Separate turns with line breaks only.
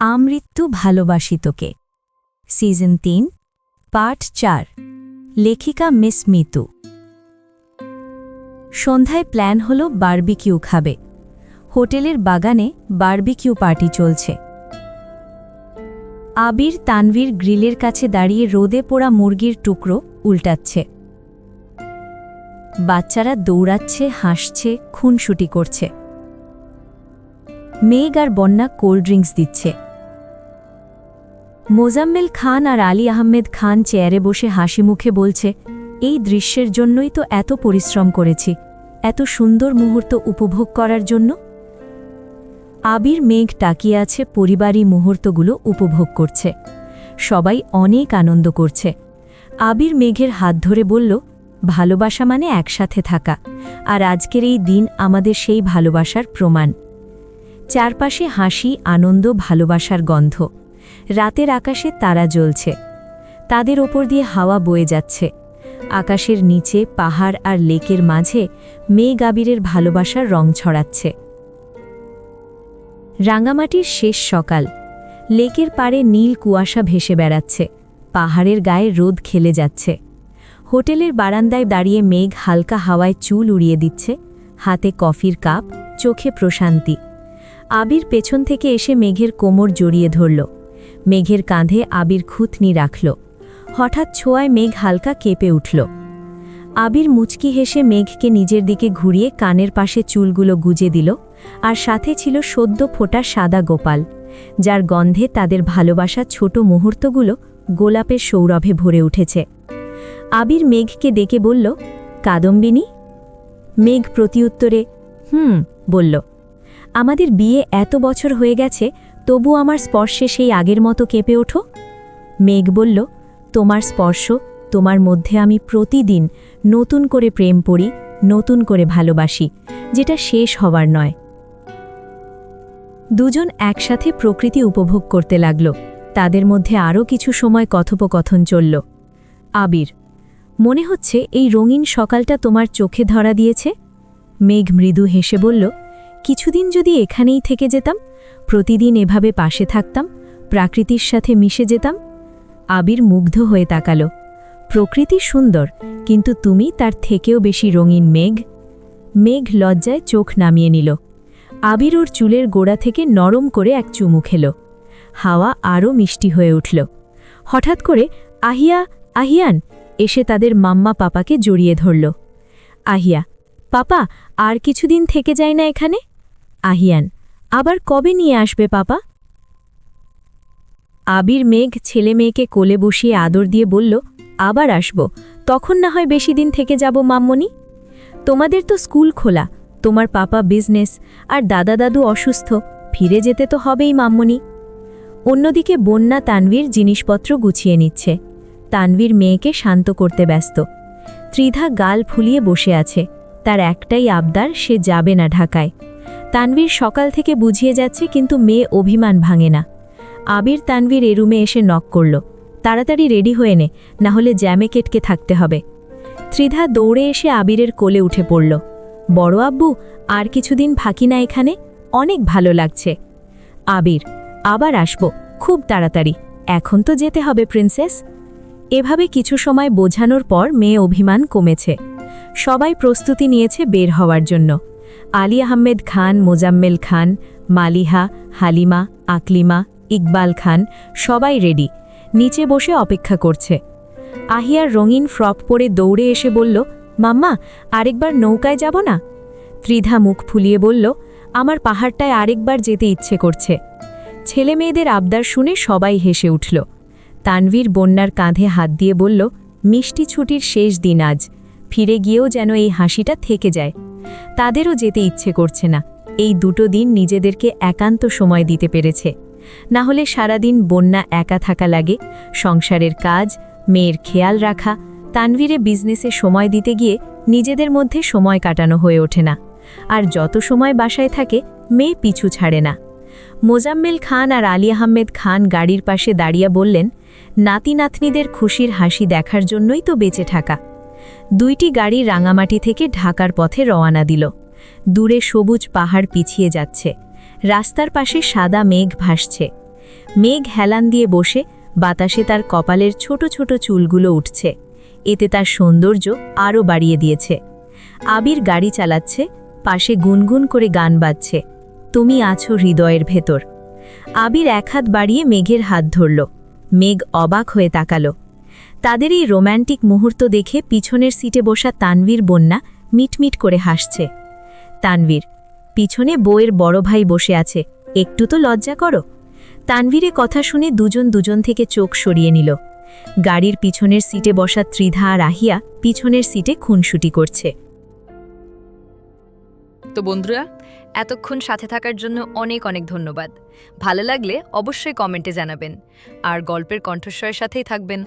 আমৃত্যু ভালোবাসি তোকে। সিজন তিন, পার্ট চার, লেখিকা মিস মিতু। সন্ধ্যায় প্ল্যান হল বার্বিকিউ খাবে। হোটেলের বাগানে বার্বিকিউ পার্টি চলছে। আবির তানভীর গ্রিলের কাছে দাঁড়িয়ে রোদে পোড়া মুরগির টুকরো উল্টাচ্ছে। বাচ্চারা দৌড়াচ্ছে, হাসছে, খুনসুটি করছে। মেঘ আর বন্যা কোল্ড ড্রিঙ্কস দিচ্ছে। মোজাম্মেল খান আর আলী আহমেদ খান চেয়ারে বসে হাসি মুখে বলছে, এই দৃশ্যের জন্যই তো এত পরিশ্রম করেছি। এত সুন্দর মুহূর্ত উপভোগ করার জন্য? আবির মেঘ টাকিয়ে আছে পরিবারই মুহূর্তগুলো উপভোগ করছে। সবাই অনেক আনন্দ করছে। আবির মেঘের হাত ধরে বলল, ভালোবাসা মানে একসাথে থাকা, আর আজকের এই দিন আমাদের সেই ভালোবাসার প্রমাণ। চারপাশে হাসি, আনন্দ, ভালোবাসার গন্ধ। রাতের আকাশে তারা জ্বলছে। তাদের ওপর দিয়ে হাওয়া বয়ে যাচ্ছে। আকাশের নিচে, পাহাড় আর লেকের মাঝে মেঘ আবিরের ভালোবাসার রং ছড়াচ্ছে। রাঙামাটির শেষ সকাল। লেকের পাড়ে নীল কুয়াশা ভেসে বেড়াচ্ছে। পাহাড়ের গায়ে রোদ খেলে যাচ্ছে। হোটেলের বারান্দায় দাঁড়িয়ে মেঘ হালকা হাওয়ায় চুল উড়িয়ে দিচ্ছে। হাতে কফির কাপ, চোখে প্রশান্তি। আবির পেছন থেকে এসে মেঘের কোমর জড়িয়ে ধরল। মেঘের কাঁধে আবির খুতনি রাখল। হঠাৎ ছোঁয়ায় মেঘ হালকা কেঁপে উঠল। আবির মুচকি হেসে মেঘকে নিজের দিকে ঘুরিয়ে কানের পাশে চুলগুলো গুজে দিল আর সাথে ছিল সদ্য ফোটা সাদা গোপাল, যার গন্ধে তাদের ভালোবাসা ছোট মুহূর্তগুলো গোলাপের সৌরভে ভরে উঠেছে। আবির মেঘকে ডেকে বলল, কাদম্বিনী? মেঘ প্রতিউত্তরে হুম, বলল। আমাদের বিয়ে এত বছর হয়ে গেছে তবু আমার স্পর্শে সেই আগের মতো কেঁপে ওঠো? মেঘ বলল, তোমার স্পর্শ, তোমার মধ্যে আমি প্রতিদিন নতুন করে প্রেম পড়ি, নতুন করে ভালোবাসি, যেটা শেষ হওয়ার নয়। দুজন একসাথে প্রকৃতি উপভোগ করতে লাগল। তাদের মধ্যে আরও কিছু সময় কথোপকথন চলল। আবির, মনে হচ্ছে এই রঙিন সকালটা তোমার চোখে ধরা দিয়েছে? মেঘ মৃদু হেসে বলল, কিছুদিন যদি এখানেই থেকে যেতাম প্রতিদিন এভাবে পাশে থাকতাম, প্রাকৃতির সাথে মিশে যেতাম। আবির মুগ্ধ হয়ে তাকাল। প্রকৃতি সুন্দর, কিন্তু তুমি তার থেকেও বেশি রঙিন মেঘ। মেঘ লজ্জায় চোখ নামিয়ে নিল। আবির ওর চুলের গোড়া থেকে নরম করে এক চুমু খেল। হাওয়া আরও মিষ্টি হয়ে উঠল। হঠাৎ করে আহিয়া, আহিয়ান এসে তাদের মাম্মা পাপাকে জড়িয়ে ধরল। আহিয়া, পাপা, আর কিছুদিন থেকে যায় না এখানে? আহিয়ান আবার কবে নিয়ে আসবে পাপা? আবির মেঘ ছেলে মেয়েকে কোলে বসিয়ে আদর দিয়ে বলল, আবার আসব। তখন না হয় বেশি দিন থেকে যাব মাম্মনি। তোমাদের তো স্কুল খোলা, তোমার পাপা বিজনেস আর দাদা দাদু অসুস্থ, ফিরে যেতে তো হবেই মাম্মনি। অন্যদিকে বন্যা তানভীর জিনিসপত্র গুছিয়ে নিচ্ছে। তানভীর মেয়েকে শান্ত করতে ব্যস্ত। ত্রিধা গাল ফুলিয়ে বসে আছে। তার একটাই আবদার, সে যাবে না ঢাকায়। তানভীর সকাল থেকে বুঝিয়ে যাচ্ছে কিন্তু মেয়ে অভিমান ভাঙে না। আবির তানভীর এ রুমে এসে নক করল, তাড়াতাড়ি রেডি হয়ে নে, না হলে জ্যামে কেটকে থাকতে হবে। ত্রিধা দৌড়ে এসে আবিরের কোলে উঠে পড়ল, বড় আব্বু, আর কিছুদিন ফাঁকি না এখানে? অনেক ভালো লাগছে। আবির, আবার আসব, খুব তাড়াতাড়ি, এখন তো যেতে হবে প্রিন্সেস। এভাবে কিছু সময় বোঝানোর পর মেয়ে অভিমান কমেছে। সবাই প্রস্তুতি নিয়েছে বের হওয়ার জন্য। আলী আহমেদ খান, মোজাম্মেল খান, মালিহা, হালিমা, আকলিমা, ইকবাল খান, সবাই রেডি নিচে বসে অপেক্ষা করছে। আহিয়ার রঙিন ফ্রক পরে দৌড়ে এসে বলল, মাম্মা, আরেকবার নৌকায় যাব না? ত্রিধা মুখ ফুলিয়ে বলল, আমার পাহাড়টায় আরেকবার যেতে ইচ্ছে করছে। ছেলে মেয়েদের আবদার শুনে সবাই হেসে উঠল। তানভীর বন্যার কাঁধে হাত দিয়ে বলল, মিষ্টি ছুটির শেষ দিন আজ। ফিরে গিয়েও যেন এই হাসিটা থেকে যায়। তাদেরও যেতে ইচ্ছে করছে না। এই দুটো দিন নিজেদেরকে একান্ত সময় দিতে পেরেছে। না হলে সারাদিন বন্যা একা থাকা লাগে, সংসারের কাজ, মেয়ের খেয়াল রাখা, তানভীরে বিজনেসে সময় দিতে গিয়ে নিজেদের মধ্যে সময় কাটানো হয়ে ওঠে না। আর যত সময় বাসায় থাকে, মেয়ে পিছু ছাড়ে না। মোজাম্মেল খান আর আলী আহমেদ খান গাড়ির পাশে দাঁড়িয়ে বললেন নাতি নাতনিদের খুশির হাসি দেখার জন্যই তো বেঁচে থাকা। দুইটি গাড়ি রাঙামাটি থেকে ঢাকার পথে রওয়ানা দিল। দূরে সবুজ পাহাড় পিছিয়ে যাচ্ছে। রাস্তার পাশে সাদা মেঘ ভাসছে। মেঘ হেলান দিয়ে বসে বাতাসে তার কপালের ছোট ছোট চুলগুলো উঠছে। এতে তার সৌন্দর্য আরও বাড়িয়ে দিয়েছে। আবির গাড়ি চালাচ্ছে, পাশে গুনগুন করে গান বাজছে। তুমি আছো হৃদয়ের ভেতর। আবির এক হাত বাড়িয়ে মেঘের হাত ধরল। মেঘ অবাক হয়ে তাকালো। তাদের এই রোম্যান্টিক মুহূর্ত দেখে পিছনের সিটে বসা তানভীর বন্যা মিটমিট করে হাসছে। তানভীর, পিছনে বউয়ের বড় ভাই বসে আছে, একটু তো লজ্জা করো। তানভীরে কথা শুনে দুজন দুজন থেকে চোখ সরিয়ে নিল। গাড়ির পিছনের সিটে বসা ত্রিধা আর আহিয়া পিছনের সিটে খুনসুটি করছে।
তো বন্ধুরা, এতক্ষণ সাথে থাকার জন্য অনেক অনেক ধন্যবাদ। ভালো লাগলে অবশ্যই কমেন্টে জানাবেন। আর গল্পের কণ্ঠস্বরের সাথেই থাকবেন।